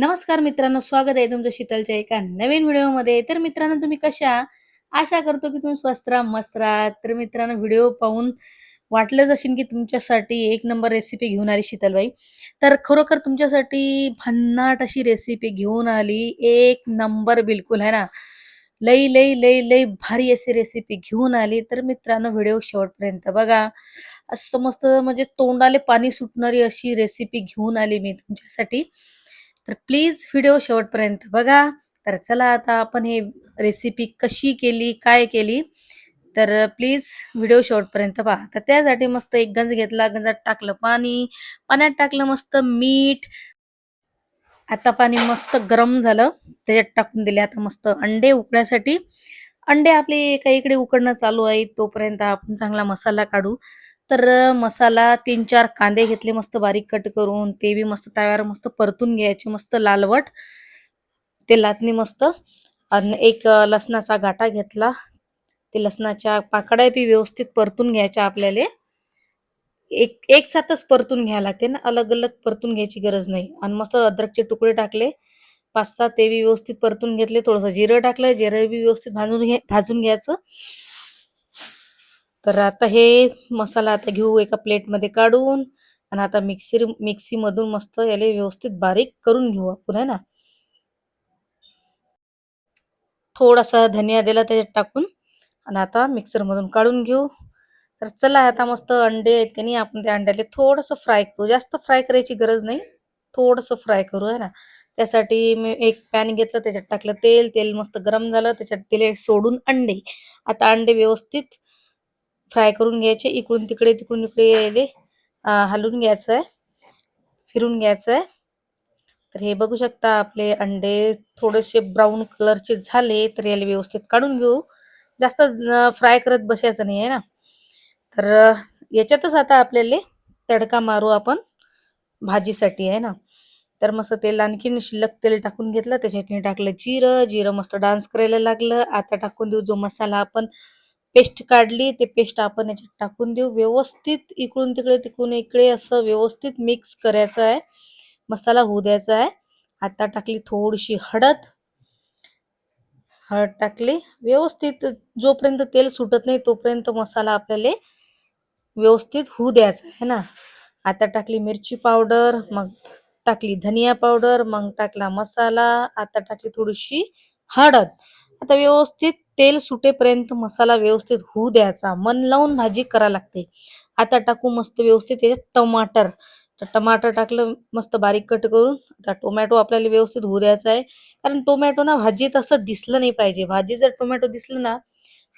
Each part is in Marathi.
नमस्कार मित्रांनो स्वागत आहे तुमचं शीतलच्या एका नवीन व्हिडिओमध्ये. तर मित्रांनो तुम्ही कशा? आशा करतो की तुम्ही स्वस्त राहा मस्त राहा. तर मित्रांनो व्हिडिओ पाहून वाटलंच असेल की तुमच्यासाठी एक नंबर रेसिपी घेऊन आली शीतलबाई. तर खरोखर तुमच्यासाठी भन्नाट अशी रेसिपी घेऊन आली. एक नंबर बिलकुल आहे ना? लई लई लई लई भारी अशी रेसिपी घेऊन आली. तर मित्रांनो व्हिडिओ शेवटपर्यंत बघा. असं मस्त म्हणजे तोंडाले पाणी सुटणारी अशी रेसिपी घेऊन आली मी तुमच्यासाठी. तर प्लीज व्हिडिओ शेवटपर्यंत बघा. तर चला आता आपण हे रेसिपी कशी केली काय केली? तर प्लीज व्हिडिओ शेवटपर्यंत पहा. तर त्यासाठी मस्त एक गंज घेतला गंजात टाकलं पाणी. पाण्यात टाकलं मस्त मीठ. आता पाणी मस्त गरम झालं. त्याच्यात टाकून दिले आता मस्त अंडे उकळण्यासाठी अंडे आपले काही इकडे उकडणं चालू आहे तोपर्यंत आपण चांगला मसाला काढू. तर मसाला तीन चार कांदे घेतले मस्त बारीक कट करून ते बी मस्त तव्यावर मस्त परतून घ्यायचे मस्त लालवट. ते तेलातनी मस्त. आणि एक लसणाचा गाठा घेतला. ते लसणाच्या पाकड्या बी व्यवस्थित परतून घ्यायच्या आपल्याला. एक एक साथच परतून घ्यायला लागते ना अलग अलग परतून घ्यायची गरज नाही. आणि मस्त अद्रकचे तुकडे टाकले. पाच सहा ते बी व्यवस्थित परतून घेतले. थोडंसं जिरं टाकलं जिरं बी व्यवस्थित भाजून घे भाजून घ्यायचं. तर आता हे मसाला आता घेऊ एका प्लेटमध्ये काढून आणि आता मिक्सर मिक्सीमधून मस्त याला व्यवस्थित बारीक करून घेऊ आपण है ना? थोडासा धनिया दिला त्याच्यात टाकून आणि आता मिक्सरमधून काढून घेऊ. तर चला आता मस्त अंडे आहेत की नाही आपण त्या अंड्याला थोडंसं फ्राय करू. जास्त फ्राय करायची गरज नाही. थोडंसं फ्राय करू है ना? त्यासाठी मी एक पॅन घेतलं त्याच्यात टाकलं तेल. तेल मस्त गरम झालं त्याच्यात दिले सोडून अंडे. आता अंडे व्यवस्थित फ्राय करून घ्यायचे. इकडून तिकडे तिकडून इकडे यायले. अं, हलवून घ्यायचं आहे फिरून घ्यायचं आहे तर हे बघू शकता आपले अंडे थोडेसे ब्राऊन कलरचे झाले तर याला व्यवस्थित काढून घेऊ. जास्त फ्राय करत बसायचं नाही आहे ना. तर याच्यातच आता आपल्याला तडका मारू आपण भाजीसाठी आहे ना. तर मस्त तेल आणखीन शिल्लक तेल टाकून घेतलं. त्याच्यात टाकलं जिरं. जिरं मस्त डान्स करायला लागलं. आता टाकून देऊ जो मसाला आपण पेस्ट काढली ते पेस्ट आपण याच्यात टाकून देऊ. व्यवस्थित इकडून तिकडे तिकडून इकडे असं व्यवस्थित मिक्स करायचं आहे. मसाला होऊ द्यायचा आहे. आता टाकली थोडीशी हळद. हळद टाकली. व्यवस्थित जोपर्यंत तेल सुटत नाही तोपर्यंत मसाला आपल्याला व्यवस्थित होऊ द्यायचा आहे ना. आता टाकली मिरची पावडर मग टाकली धनिया पावडर मग टाकला मसाला आता टाकली थोडीशी हळद. आता व्यवस्थित तेल सुटेपर्यंत मसाला व्यवस्थित होऊ द्यायचा. मन लावून भाजी करा लागते. आता टाकू मस्त व्यवस्थित त्याच्यात टमाटर. तर टमाटर टाकलं मस्त बारीक कट करून आता टोमॅटो आपल्याला व्यवस्थित होऊ द्यायचा आहे. कारण टोमॅटो ना भाजीत असं दिसलं नाही पाहिजे. भाजी जर टोमॅटो दिसलं ना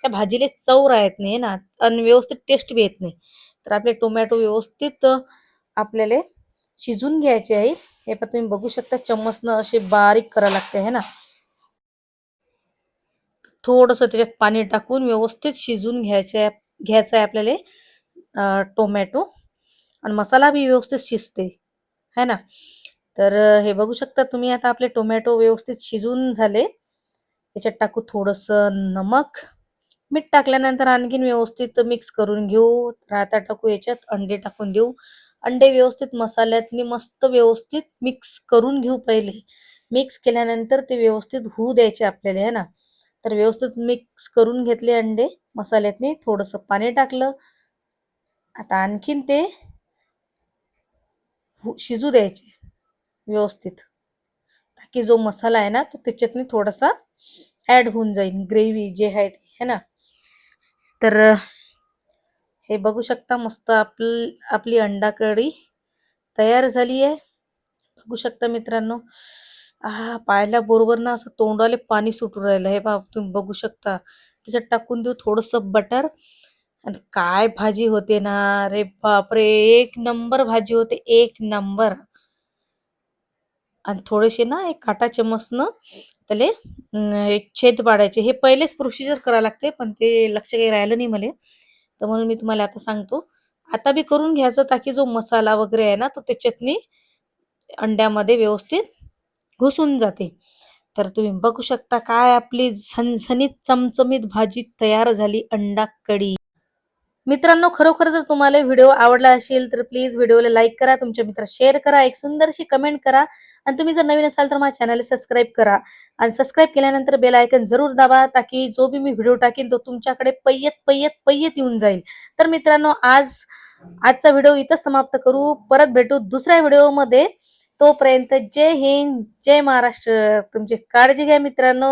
त्या भाजीला चव राहत नाही ना आणि व्यवस्थित टेस्ट बी येत नाही. तर आपले टोमॅटो व्यवस्थित आपल्याला शिजून घ्यायचे आहे. हे पण तुम्ही बघू शकता चम्मचनं असे बारीक करावं लागते है ना. थोडंसं त्याच्यात पाणी टाकून व्यवस्थित शिजून घ्यायचे आहे घ्यायचं आहे आपल्याला टोमॅटो. आणि मसाला बी व्यवस्थित शिजते. है ना? तर हे बघू शकता तुम्ही आता आपले टोमॅटो व्यवस्थित शिजून झाले. त्याच्यात टाकू थोडंसं नमक. मीठ टाकल्यानंतर आणखीन व्यवस्थित मिक्स करून घेऊ. राहता टाकू याच्यात अंडे टाकून देऊ. अंडे व्यवस्थित मसाल्यातनी मस्त व्यवस्थित मिक्स करून घेऊ पहिले. मिक्स केल्यानंतर ते व्यवस्थित होऊ द्यायचे आपल्याला है ना? तर व्यवस्थित मिक्स करून घेतले अंडे मसाल्यातनी. थोडंसं पाणी टाकलं. आता आणखीन ते हु- शिजू द्यायचे व्यवस्थित. ताकी जो मसाला आहे ना तो त्याच्यातनी थोडासा ॲड होऊन जाईल. ग्रेव्ही जे आहे ते है ना? तर हे बघू शकता मस्त आपल आपली अंडा कढी तयार झाली आहे. बघू शकता मित्रांनो. हा पायाला पाहिल्याबरोबर ना असं तोंडाले पाणी सुटू राहिलं. हे बा तुम्ही बघू शकता. त्याच्यात टाकून देऊ थोडंसं बटर आणि काय भाजी होते ना रे बापरे एक नंबर भाजी होते एक नंबर आणि थोडेसे ना एक काटा चम्मचनं त्याले एक छेद पाडायचे. हे पहिलेच प्रोसिजर करायला लागते पण ते लक्ष काही राहिलं नाही मला. तर म्हणून मी तुम्हाला आता सांगतो. आता बी करून घ्यायचं ताकी जो मसाला वगैरे आहे ना तो त्याच्यातनी अंड्यामध्ये व्यवस्थित घुसून जाते. तर तुम्ही बघू शकता काय आपली झणझणीत चमचमीत भाजी तयार झाली अंडा कढी. मित्रांनो खरोखर जर तुम्हाला व्हिडिओ आवडला असेल तर प्लीज व्हिडिओला लाईक करा तुमच्या मित्र शेअर करा एक सुंदरशी कमेंट करा आणि तुम्ही जर नवीन असाल तर माझ्या चॅनलला सबस्क्राईब करा आणि सबस्क्राईब केल्यानंतर बेल आयकन जरूर दाबा ताकी जो बी मी व्हिडिओ टाकेन तो तुमच्याकडे पय्यत पय्यत पय्यत येऊन जाईल. तर मित्रांनो आज आजचा व्हिडिओ इथंच समाप्त करू. परत भेटू दुसऱ्या व्हिडिओमध्ये. तोपर्यंत जय हिंद जय महाराष्ट्र. तुमची काळजी घ्या मित्रांनो.